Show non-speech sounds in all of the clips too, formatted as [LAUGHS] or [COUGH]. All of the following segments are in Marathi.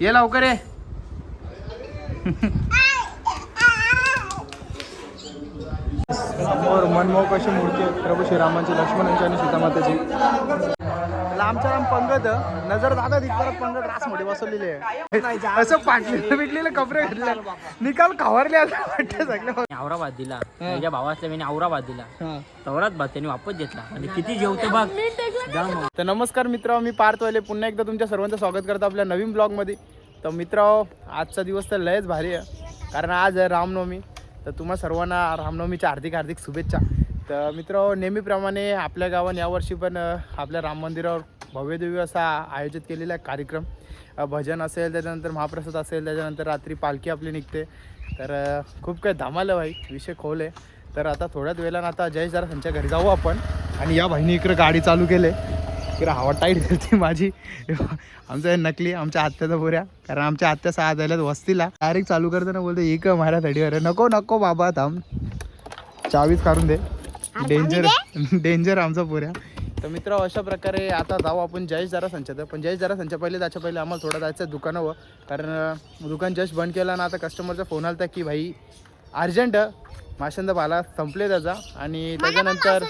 ये लवकर ये. समोर मनमोहक अशी मूर्ती आहे. प्रभू श्रीरामांची लक्ष्मणांची आणि सीतामातेची. लांबच्या लांब पंगत नजर जागा तिथपर्यंत पंगत रास मोठी बसवलेली आहे. असं पाटलेलं बिटलेलं कपडे घातले. निकाल खावरले असं वाटतं सगळं. औराबाद दिला. माझ्या भावातल्या मी औराबाद दिला. तवरात भात त्यांनी वापस घेतला. आणि किती जेवतो बघ. तर नमस्कार मित्र मी पार्थवाले पुन्हा एकदा तुमच्या सर्वांचं स्वागत करतो आपल्या नवीन ब्लॉगमध्ये. तर मित्र आजचा दिवस तर लयच भारी आहे. कारण आज आहे रामनवमी. तर तुम्हा सर्वांना रामनवमीच्या हार्दिक हार्दिक शुभेच्छा. तर मित्र नेहमीप्रमाणे आपल्या गावाने यावर्षी पण आपल्या राम मंदिरावर भव्यदिव्य असा आयोजित केलेला आहे कार्यक्रम. भजन असेल त्याच्यानंतर महाप्रसाद असेल त्याच्यानंतर रात्री पालखी आपली निघते. तर खूप काही धामालं भाई विषय खोल आहे. तर आता थोड्याच वेळानं आता जय जरा त्यांच्या घरी जाऊ आपण. आणि या भाईने इकडं गाडी चालू केले. इकडे हवा टाईट करते माझी. आमचं नकली आमच्या आत्याचा बोऱ्या कारण आमच्या आत्या सहा झाल्यात वस्तीला. डायरेक्ट चालू करताना बोलतो एक मारा थडीवर. नको नको बाबा थांब. चावीच काढून दे. डेंजर डेंजर आमचा पुऱ्या. तर मित्र अशा प्रकारे आता जाऊ आपण जयेश जरा संचात. पण जयेश जरा संचा पहिले त्याच्या पहिले आम्हाला थोडं जायचं आहे दुकानावर. कारण दुकान जस्ट बंद केलं ना आता कस्टमरचा फोन आला की भाई अर्जंट माशांदा बाला संपले त्याचा. आणि त्याच्यानंतर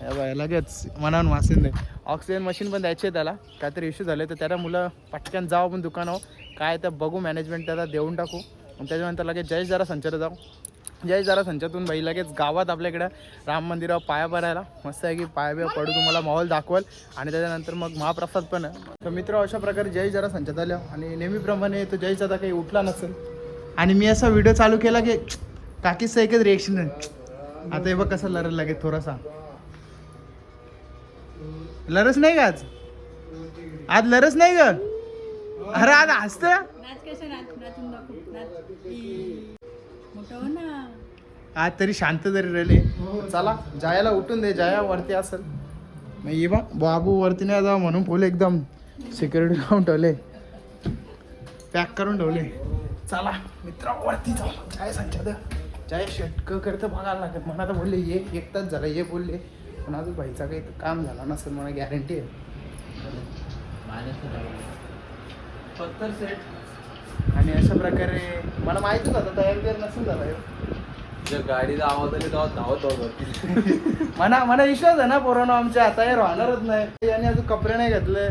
हे लगेच मनावून वाचून दे. ऑक्सिजन मशीन पण द्यायची आहे त्याला. काहीतरी इश्यू झाले तर त्याला मुलं पटकन जाऊ आपण दुकानावर. काय तर बघू मॅनेजमेंट त्याला देऊन टाकू. आणि त्याच्यानंतर लगेच जयेश जरा संचार जाऊ. जय जरा संचातून बाई लगेच गावात आपल्याकडं राम मंदिरावर पाया पडायला. मस्त आहे की पाया बिया पडू तुम्हाला माहोल दाखवाल. आणि त्याच्यानंतर मग महाप्रसाद पण आहे. तर मित्र अशा प्रकारे जय जरा संचात आल्या. आणि नेहमीप्रमाणे तो जयचा आता काही उठला नसेल. आणि मी असा व्हिडिओ चालू केला की काकीचं एकच रिएक्शन आता हे बघ कसं लरल लागेल थोडासा. लरस नाही का आज? आज लरस नाही ग? अरे आज हसत मोठं हो ना. आज तरी शांत तरी राहिले. चला. जायला उठून दे. जाया वरती असेल. मग ये बा. बाबू वरती नाही जा म्हणून फुल एकदम सिक्युरिटी लावून ठेवले. पॅक करून ठेवले. चला. मित्रा वरती जाऊ जाय संचाद जाय षटक करतं बघायला लागत मला तर बोलले ये एक तास झाला ये बोलले. पण अजून भाईचा काही काम झाला नसेल मला गॅरंटी आहे. सेट आणि अशा प्रकारे मला माहितीच होतं तयार बियार नसेल झाला. जर गाडीचा आवाज आली तेव्हा धावत होतो [LAUGHS] मना मला विश्वास आहे ना पोरानो आमच्या आता हे राहणारच नाही. आणि अजून कपडे नाही घातले.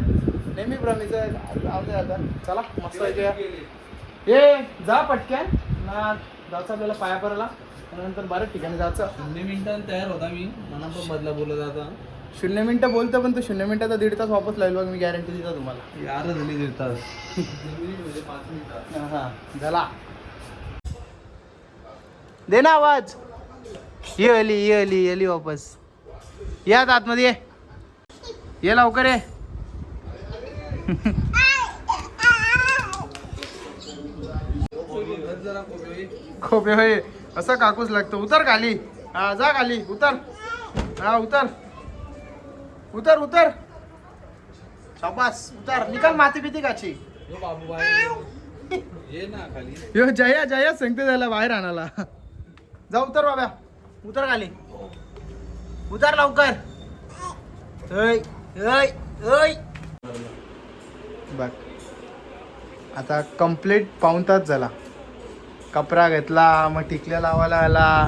नेहमी प्रमीचं आता. चला मस्त आहे ये जा पटक्यान ना जायचं आपल्याला पाया परायला नंतर बऱ्याच ठिकाणी जायचं. शून्य मिनिटांनी तयार होता मी. मला पण बदला बोलत आता शून्य मिनिटं बोलतो पण तो शून्य मिनिटाचा दीड तास वापस बघ मी गॅरंटी देतो तुम्हाला. यार झाली दीड तास. हा झाला. दे ना आवाज. ये अली ये अली ये अली वापस. या आता आतमध्ये ये. ये लवकर ये. खोपे होय. असं काकूच लागतं. उतर खाली. हा जा खाली. उतर. हा उतर. उतर उतर. शाबास उतर. निकाल माती पिती काची यो बाबू बाय ये ना खाली. यो जया जया सांगते त्याला बाहेर आणायला. जा उतर बाब्या. उतर खाली. उतर लवकर. ऐ, ऐ, ऐ. बघ. आता कंप्लीट पाऊन तास झाला. कपडा घेतला मग टिकल्या लावायला आला.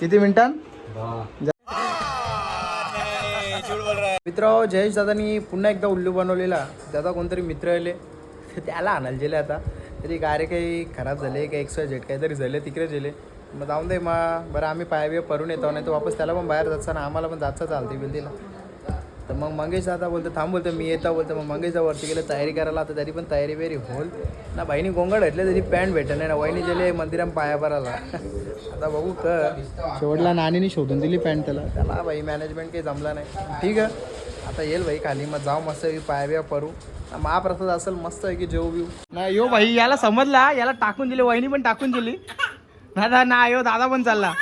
किती मिनिटां मित्र जयेश दादानी पुन्हा एकदा उल्लू बनवलेला. दादा कोणतरी मित्र आले? तर [LAUGHS] त्याला आणायला गेले आता. तरी गारे काही खराब झाले काही एक्स्ट्रा जेट काहीतरी झाले तिकडे गेले. मग जाऊन दे मग बरं आम्ही पाया बिया परून येतो नाही तर वापस त्याला पण बाहेर जायचं ना आम्हाला पण जायचं चालते बिल्दीला तर मग मंगेश दादा बोलतो थांब बोलतो मी येता बोलतो. मग मंगेश वरती गेलं तयारी करायला आता तरी पण तयारी बियारी होल ना बहिणी गोंगड घातले तरी पॅन्ट भेटत नाही ना वहिनी गेले मंदिरात पाया भरायला [LAUGHS] आता बघू क शेवटला नानीने शोधून दिली पॅन्ट त्याला. त्याला भाई मॅनेजमेंट काही जमला नाही. ठीक आहे. आता येईल भाई खाली मग जाऊ मस्त पाया परू महाप्रसाद असेल मस्त आहे की जेऊ बिऊ. नाही यो भाई याला समजला याला टाकून दिले वहिनी पण टाकून दिली. दादा ना यो दादा पण चालला.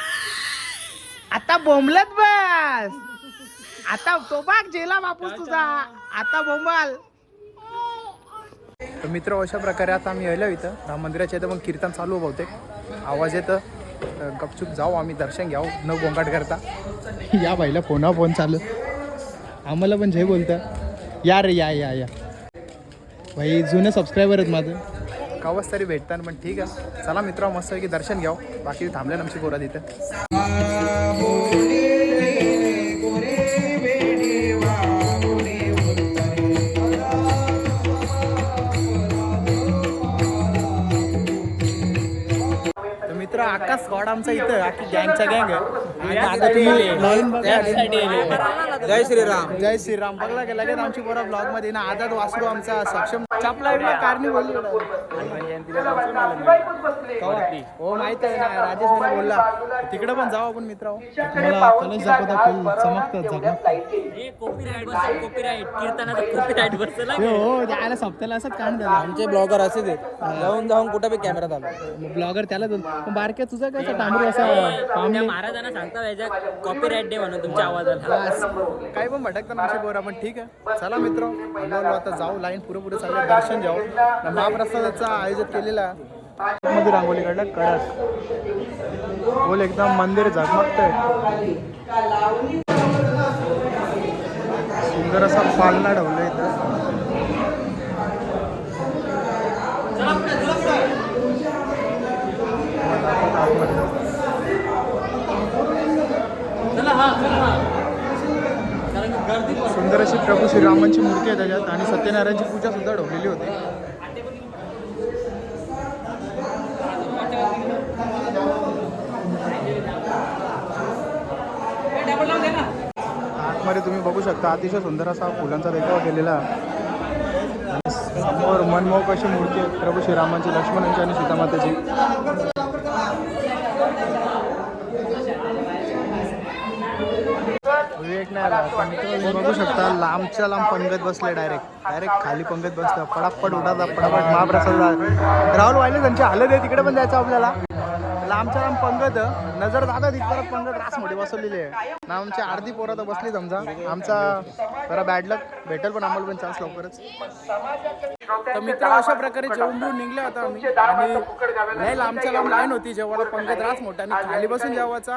आता बोंबलत बस. आता तो बाग जेला बापूस तुझा. आता बोंबाल. तर मित्र अशा प्रकारे आता आम्ही आलो इथं. राम मंदिराच्या इथं मग कीर्तन चालू बहुतेक. आवाज येतं. गपचूप जाऊ आम्ही दर्शन घ्याऊ न गोंगाट करता. या बाईला फोना फोन चालू. आम्हाला पण जय बोलतं. या रे या या या. भाई जुने सबस्क्रायबर आहेत माझे. कवच तरी भेटतात पण ठीक आहे. चला मित्र मस्त की दर्शन घ्याव. बाकी थांबले ना आमची पोरा तिथे. आकाश स्क्वॉड आमचा इथं आखी गँगच्या गँग आहे. जय श्रीराम. जय श्रीराम. बघला गेला लगेच आमची पोरा ब्लॉगमध्ये ना आझाद वासरू आमचा सक्षम चपला बिपला कारणी बोलली हो माहीत आहे ना राजेश मला बोलला तिकडे पण जाऊ आपण मित्र मला कॉलेज दाखवता फुल चमकतात झगमगतात हे हा. त्याला सप्त्याला असंच आमचे ब्लॉगर असेच आहेत जाऊन जाऊन कुठे बी कॅमेरा चालू ब्लॉगर त्याला पण बारक्या तुझा कसं टांबरू असा महाराजांना सांगता कॉपीराईट दे म्हणून तुमच्या आवाजाला. काही पण भटकतात आमचे पोरं पण ठीक आहे. चला मित्र आता जाऊ लाईन पुरे पुरे चाललं दर्शन जाऊ. महाप्रसादाचा आयोजित केलेला मध्ये रांगोली काढलं कडक. बोल एकदम मंदिर झगमगतंय. सुंदर असा पालना ठेवला इथं. सुंदर अशी प्रभू श्रीरामांची मूर्ती आहे त्याच्यात आणि सत्यनारायणची पूजा सुद्धा ठेवलेली होती. आतमध्ये तुम्ही बघू शकता अतिशय सुंदर असा फुलांचा देखावा केलेला. समोर मनमोहक अशी मूर्ती आहे प्रभू श्रीरामांची लक्ष्मणांची आणि सीतामातेची. विवेक नाही आला पण तुम्ही बघू शकता लांबच्या लांब पंगत बसले डायरेक्ट डायरेक्ट खाली पंगत बसलं पडापड उठाता पडापड महाप्रसाद झाला. राहुल वाहिले त्यांची हालत आहे तिकडे पण जायचं आपल्याला. लांबच्या लांब पंगत नजर जाता तिथपर्यंत पंगत रास मोठी बसवलेली आहे. ना आमची अर्धी पोरं तर बसली समजा. आमचा जरा बॅड लक भेटेल पण आम्हाला पण चान्स लवकरच. तर मित्र अशा प्रकारे जेवण बिवून निघले होता आम्ही. आणि नाही लांबच्या लांब लाईन होती. जेवायला पंगत रास मोठा आणि खाली बसून जेवायचा.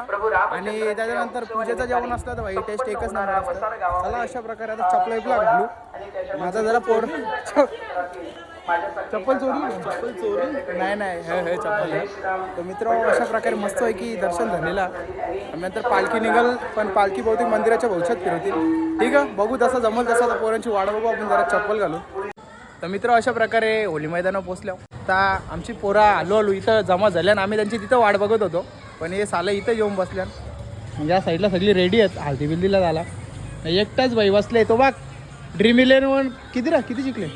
आणि त्याच्यानंतर पूजेचं जेवण असलं तर भाई टेस्ट एकच नंबर असतं. चला अशा प्रकारे आता चपला विपला घालू. माझा जरा पोर चप्पल चोरी? चप्पल चोरी? नाही नाही हे हे चप्पल आहे. तर मित्र अशा प्रकारे मस्त आहे की दर्शन झालेलं. आणि नंतर पालखी निघल पण पालखी बहुतेक मंदिराच्या भविष्यात फिरवतील. ठीक आहे? बघू तसं जमल तसं आता पोरांची वाट बघू आपण जरा चप्पल घालू. तर मित्र अशा प्रकारे होली मैदानावर पोचल्या आता आमची पोरा आलो आलो इथं जमा झाल्या आणि आम्ही त्यांची तिथं वाट बघत होतो. पण हे सालं इथं येऊन बसल्या म्हणजे या साईडला सगळी रेडी आहेत. हळदी बिल्दीला झाला. एकटाच बाई बसले. तो बघ ड्रीम इलेव्हन किती रा? किती शिकले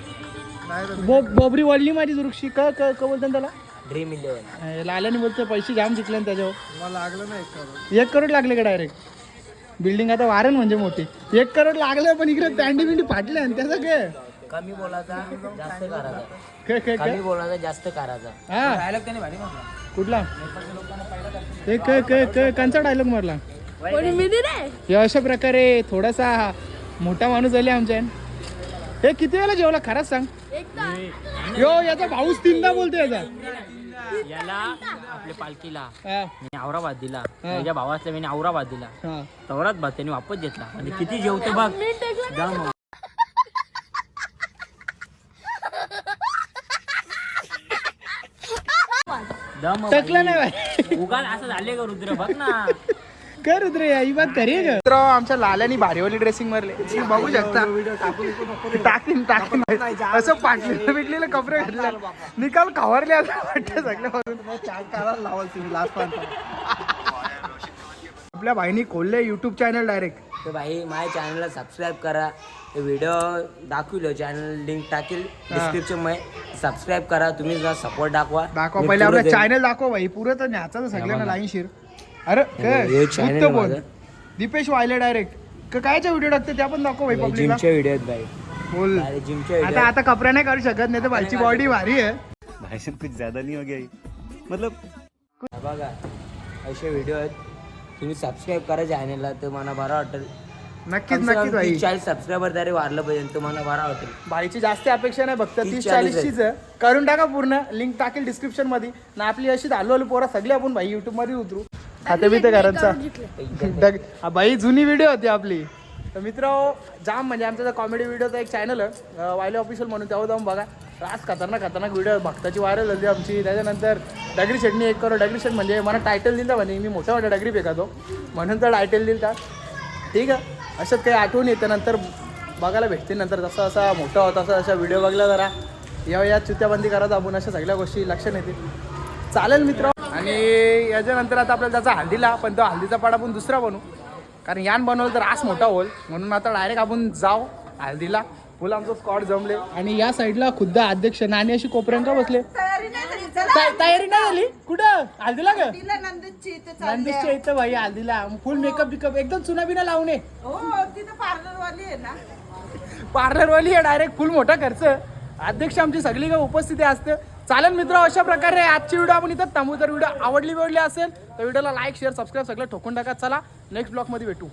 बो बोबरी वाढली माझी जुरुक्षी क क क बोलतात त्याला? ड्रीम इलेव्हन अं, लाल्याने बोलतो पैसे जाम जिंकले ना त्याच्यावर. मला लागलं ना एक करोड. एक करोड लागले का डायरेक्ट बिल्डिंग आता वारण म्हणजे मोठी. एक करोड लागले पण इकडे पॅन्डी बिंडी फाटले आणि त्याचं काय कमी बोलायचा जास्त करायचा. काय काय काय? कमी बोलायचा जास्त करायचा. हा. कुठला? ते क क क कंचा डायलॉग मारला? हे अशा प्रकारे थोडासा मोठा माणूस झाले आमच्या हे किती वेळा जेवला? खरंच सांग. यो याचा भाऊच तीनदा बोलतो याचा. याला आपल्या पालखीला हा, मी औराबाद दिला. त्याच्या भावासला मी औराबाद दिला. हा. तवरात भात त्यांनी वापस घेतला. आणि किती जेवतो बघ. दम. दम टकलं नाही बाई. उगाल असं झाले का रुद्र. बघ ना. [LAUGHS] कर रे ही बात खरी आहे का मित्र आमच्या लाल्यानी भारीवाली ड्रेसिंग मारले. बघू शकता. टाकीन टाकीन. असं पाटलेलं बिटलेलं कपडे घातले निकाल खवरले असं वाटतं सगळ्या आपल्या भाईनी खोलले युट्यूब चॅनल डायरेक्ट तर भाई माझ्या चॅनलला सबस्क्राईब करा. व्हिडिओ दाखविलो चॅनल लिंक टाकेल. डिस्क्रिप्शनमध्ये सबस्क्राईब करा. तुम्ही जरा सपोर्ट दाखवा. दाखवा पहिले आपलं. चॅनल दाखव भाई. पुरं तर न्याचा सगळ्यांना लाईन शिर. अरे channel बोल. माझं. दीपेश वायले डायरेक्ट कायच्या व्हिडिओ टाकते? त्या पण दाखव भाई भाई, पब्लिकला जिमचे व्हिडिओ आहेत भाई. बोल. अरे आता व्हिडिओ आता कपडे नाही करू शकत नाही तर भाईची बॉडी भारी आहे. भाई साहब कुछ ज्यादा नहीं हो गया ये? मतलब बघा असे व्हिडिओ आहेत. तुम्ही सबस्क्राईब करा चॅनलला तर मला बरं वाटेल. नक्कीच नक्कीच भाई. चाळीस सबस्क्रायबर तरी वाढलं पाहिजे तर मला बरं वाटेल. भाईची जास्त अपेक्षा नाही फक्त तीस तीस चाळीस चाळीसचीच आहे. करून टाका पूर्ण लिंक टाकेल डिस्क्रिप्शनमध्ये. ना आपली अशी आलो आलो पोरा सगळे आपण भाई युट्यूबमध्ये उतरू. खाते बिते घरांचा डग- हा, भाई जुनी व्हिडिओ होती आपली. तर मित्र जाम म्हणजे आमचा कॉमेडी व्हिडिओचा एक चॅनल आहे. वायले ऑफिशियल म्हणून तेव्हा जाऊन बघा. रास खतरनाक खतरनाक व्हिडिओ भक्ताची व्हायरल झाली आमची. त्याच्यानंतर डगरी चटणी एक करो. डगरी चट म्हणजे मला टायटल दिलं म्हणे. मी मोठा मोठा डगरी फेकातो म्हणून तर टायटल दिलं ठीक आहे? अशाच काही आठवण येते नंतर बघायला भेटते नंतर. जसं असा मोठा होता तसा अशा व्हिडिओ बघला जरा. या या चुत्याबंदी करत आपण अशा सगळ्या गोष्टी लक्षात येतील. चालेल मित्र. आणि याच्यानंतर आता आपल्याला त्याचा हल्दीला पण तो हल्दीचा पाडा आपण दुसरा बनवू. कारण यान बनवलं तर आस मोठा होईल. म्हणून आता डायरेक्ट आपण जाऊ हल्दीला फुल आमचं स्कॉट जमले. आणि या साईडला खुद्द अध्यक्ष नाणी अशी कोपऱ्यांका बसले? तयारी नाही झाली कुठं? हल्दीला ग? नंदूची इथे भाई हल्दीला फुल मेकअप बिकअप एकदम चुना बिना लावणे हो पार्लरवाली आहे डायरेक्ट फुल मोठा खर्च. अध्यक्ष आमची सगळी काय उपस्थिती असते. चालेल मित्र अशा प्रकारे आजची व्हिडिओ आपण इथं थांबू. तर व्हिडिओ आवडली बिवडली असेल तर व्हिडिओला लाईक शेअर सबस्क्राईब सगळं ठोकून टाका. चला नेक्स्ट ब्लॉगमध्ये भेटू.